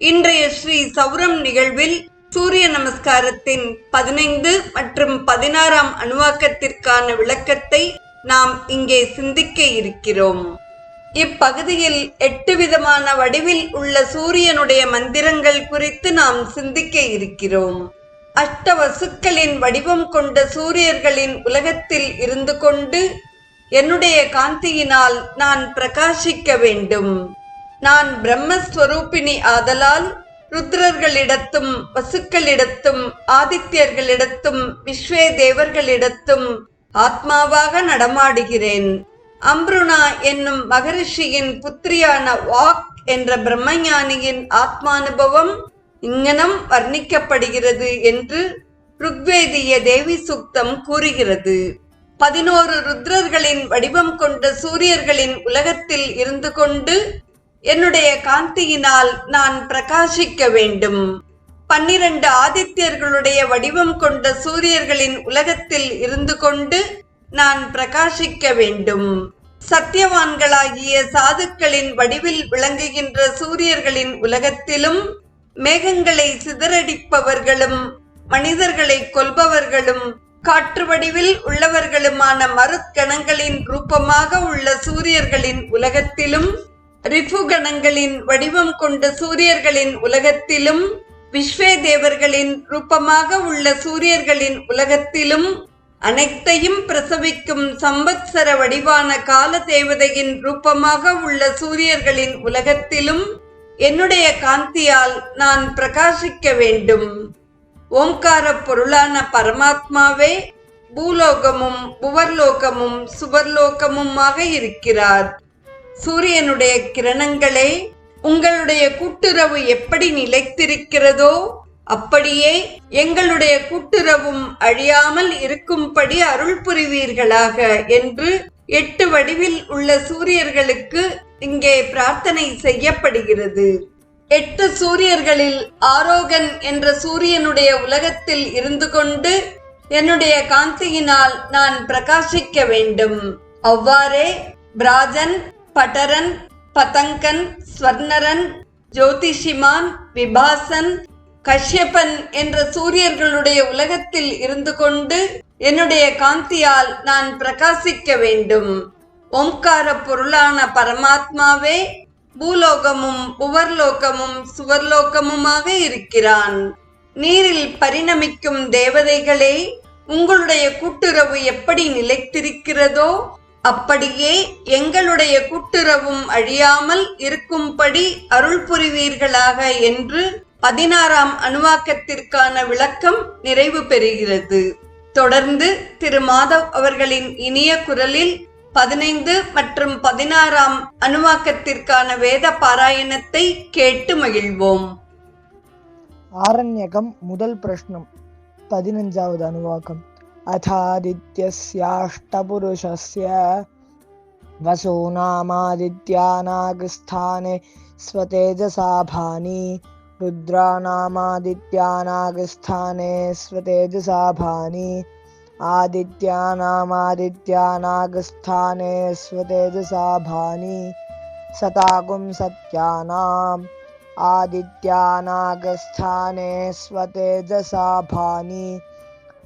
இன்றைய ஸ்ரீ சௌரம் நிகழ்வில் சூரிய நமஸ்காரத்தின் பதினைந்து மற்றும் பதினாறாம் அணுவாக்கத்திற்கான விளக்கத்தை நாம் இங்கே சிந்திக்க இருக்கிறோம். இப்பகுதியில் எட்டு விதமான வடிவில் உள்ள சூரியனுடைய மந்திரங்கள் குறித்து நாம் சிந்திக்க இருக்கிறோம். அஷ்ட வசுக்களின் வடிவம் கொண்ட சூரியர்களின் உலகத்தில் இருந்து கொண்டு என்னுடைய காந்தியினால் நான் பிரகாசிக்க வேண்டும். நான் பிரம்மஸ்வரூபிணி ஆதலால் ருத்ரர்களிடத்தும் வசுக்களிடத்தும் ஆதித்யர்களிடத்தும் விஸ்வே தேவர்களிடத்தும் ஆத்மாவாக நடமாடுகிறேன். அம்ருணா என்னும் மகரிஷியின் புத்திரியான வாக் என்ற பிரம்மஞானியின் ஆத்மானுபவம் இங்கனம் வர்ணிக்கப்படுகிறது என்று ருக்வேதிய தேவி சுக்தம் கூறுகிறது. பதினோரு ருத்ரர்களின் வடிவம் கொண்ட சூரியர்களின் உலகத்தில் இருந்து கொண்டு என்னுடைய காந்தியினால் நான் பிரகாசிக்க வேண்டும். பன்னிரண்டு ஆதித்யர்களுடைய வடிவம் கொண்ட சூரியர்களின் உலகத்தில் இருந்து கொண்டு நான் பிரகாசிக்க வேண்டும். சத்தியவான்களாகிய சாதுக்களின் வடிவில் விளங்குகின்ற சூரியர்களின் உலகத்திலும் மேகங்களை சிதறடிப்பவர்களும் மனிதர்களை கொல்பவர்களும் காற்று வடிவில் உள்ளவர்களுமான மருத்கணங்களின் ரூபமாக உள்ள சூரியர்களின் உலகத்திலும் ரிபுகணங்களின் வடிவம் கொண்ட சூரியர்களின் உலகத்திலும் விஸ்வே தேவர்களின் ரூபமாக உள்ள சூரியர்களின் உலகத்திலும் அனைத்தையும் பிரசவிக்கும் சம்பத்சர வடிவான கால தேவதையின் ரூபமாக உள்ள சூரியர்களின் உலகத்திலும் என்னுடைய காந்தியால் நான் பிரகாசிக்க வேண்டும். ஓம்கார பொருளான பரமாத்மாவே பூலோகமும் புவர்லோகமும் சுவர்லோகமுமாக இருக்கிறார். சூரியனுடைய கிரணங்களே உங்களுடைய கூட்டுறவு எப்படி நிலைத்திருக்கிறதோ அப்படியே எங்களுடைய கூட்டுறவும் அழியாமல் இருக்கும்படி அருள் புரிவீர்களாக என்று எட்டு வடிவில் உள்ள சூரியர்களுக்கு இங்கே பிரார்த்தனை செய்யப்படுகிறது. எட்டு சூரியர்களில் ஆரோகன் என்ற சூரியனுடைய உலகத்தில் இருந்து கொண்டு என்னுடைய காந்தியினால் நான் பிரகாசிக்க வேண்டும். அவ்வாறே பிராஜன் பட்டரன் பதங்கன் ஸ்வர்ணரன் ஜோதிஷிமான் விபாசன் கஷ்யப்பன் என்ற சூரியர்களுடைய உலகத்தில் இருந்து கொண்டு என்னுடைய காந்தியால் நான் பிரகாசிக்க வேண்டும். ஓம்கார பொருளான பரமாத்மாவே பூலோகமும் புவர்லோகமும் சுவர்லோகமுமாக இருக்கிறான். நீரில் பரிணமிக்கும் தேவதைகளே உங்களுடைய கூட்டுறவு எப்படி நிலைத்திருக்கிறதோ அப்படியே எங்களுடைய கூட்டுறவும் அழியாமல் இருக்கும்படி அருள் புரிவீர்களாக என்று பதினாறாம் அணுவாக்கத்திற்கான விளக்கம் நிறைவு பெறுகிறது. தொடர்ந்து திரு மாதவ் அவர்களின் இனிய குரலில் பதினைந்து மற்றும் பதினாறாம் அணுவாக்கத்திற்கான வேத பாராயணத்தை கேட்டு மகிழ்வோம். ஆரண்யகம் முதல் பிரஷ்னம் பதினஞ்சாவது அணுவாக்கம். अथादित्यस्याष्टपुरुषस्य वसूनामादित्यानागस्थाने स्वतेजसा भानि रुद्राणामादित्यानागस्थाने स्वतेजसा भानि आदित्यानामादित्यानागस्थाने स्वतेजसा भानि आदित्यानागस्थाने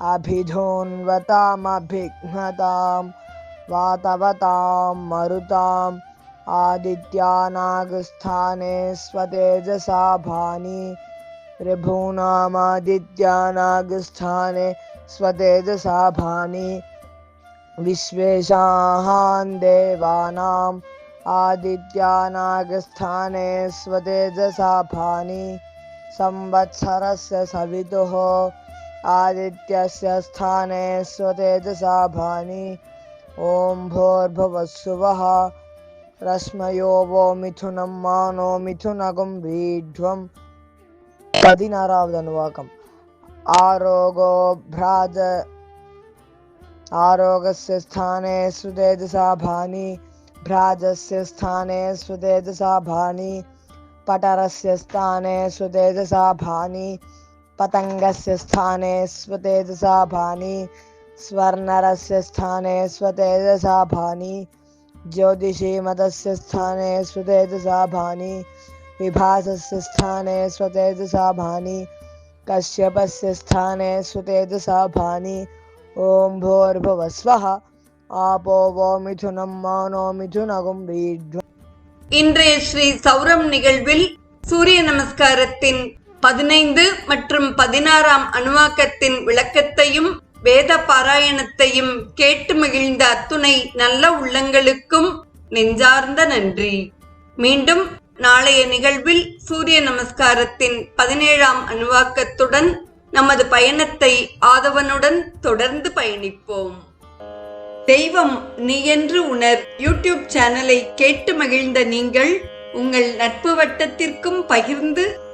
अभिधोन्वतामभिघ्नतां वातवतां मरुताम्, आदित्यानागस्थाने स्वतेजसा भानि ऋभूनामादित्यानागस्थाने स्वतेजसा भानि विश्वेशाहान् देवानाम्, आदित्यानागस्थाने स्वतेजसा भानि, संवत्सरस्य सवितुः आदित्यस्य स्थाने स्वतेजसा भानि ॐ भोर्भवस्सुवः। रश्मयो वो मिथुनं मानो मिथुनगुं रीढ्वं। कदिनारावदनुवाकम् आरोगो भ्राज आरोगस्य स्थाने सुतेजसा भानि भ्राजस्य स्थाने सुतेजसा भानि पटरस्य स्थाने सुतेजसा भानी पतङ्गस्य स्थाने स्वतेजसा भानि स्वर्णरस्य स्थाने स्वतेजसा भानि ज्योतिषीमतस्य स्थाने स्वतेजसा भानि विभासस्य स्थाने स्वतेजसा भानि कश्यपस्य स्थाने स्वतेजसा भानि ॐ भूर्भुवस्वः आपो वो मिथुनं मानो मिथुनगुं वीढ्व இன்றைய ஸ்ரீ சௌரம் நிகழ்வில் சூரிய நமஸ்காரத்தின் பதினைந்து மற்றும் பதினாறாம் அணுவாக்கத்தின் விளக்கத்தையும் வேத பாராயணத்தையும் கேட்டு மகிழ்ந்த அத்துணை நல்ல உள்ளங்களுக்கும் நெஞ்சார்ந்த நன்றி. மீண்டும் நாளைய நிகழ்வில் சூரிய நமஸ்காரத்தின் பதினேழாம் அணுவாக்கத்துடன் நமது பயணத்தை ஆதவனுடன் தொடர்ந்து பயணிப்போம். தெய்வம் நீ என்று உணர் யூடியூப் சேனலை கேட்டு மகிழ்ந்த நீங்கள் உங்கள் நட்பு வட்டத்திற்கும் பகிர்ந்து